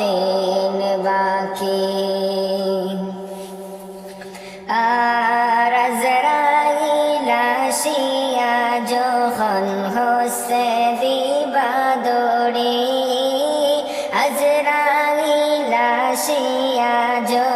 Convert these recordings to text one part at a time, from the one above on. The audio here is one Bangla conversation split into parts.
দিন বাকি। আর আজরাইল আসিয়া যখন হোসে দিবা দৌড়ি আজরাইল আসিয়া যখন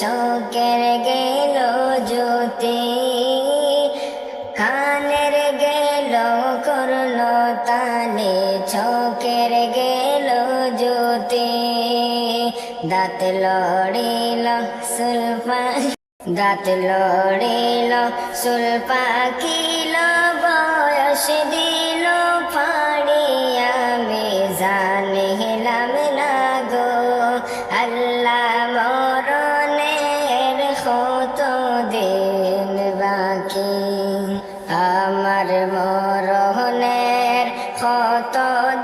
চোখের গেল জ্যোতি। কানের গেল করল তালে চোখের গেল জ্যোতি। দাঁত লড়িল সুলপা দাঁত লড়িল সুলপা কিল বয়স দিল ফাড়ি আমি জানিলাম দিন বাকি আমার মরণের কত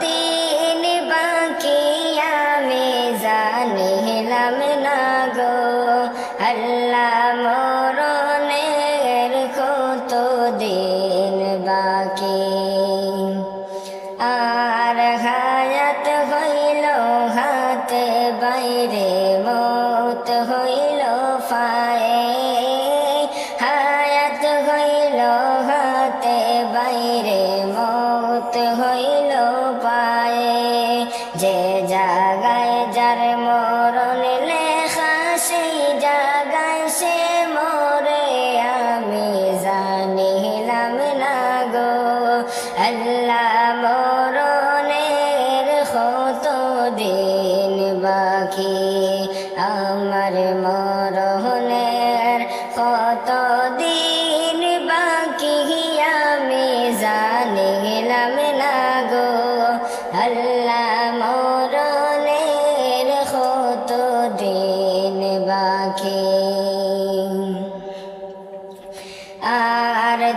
দিন বাকি আমি জানিলাম না গো। আল্লাহ মরণের কত দিন বাকি। আর হায়াত হইল হাতে বাইরে মত বাইরে মত হইল পায়ে। যে জাগায় যার মরণ লেখা, সেই জাগায় সে মরে। আমি জানিলাম না গো, আল্লাহ মরণের কত দিন বাকি? আমার মরণের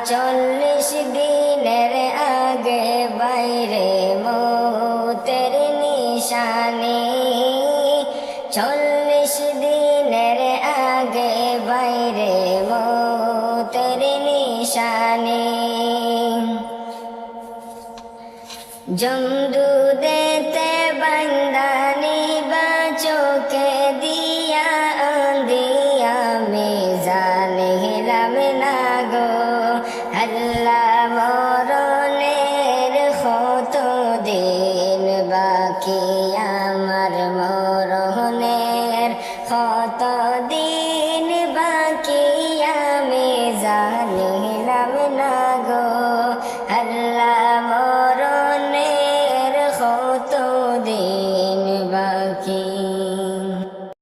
চল্লিশ দিনের আগে বাইরে মৌতের নিশানি। চল্লিশ দিনের আগে বাইরে মৌতের নিশানি। জমদু দেতে বাং I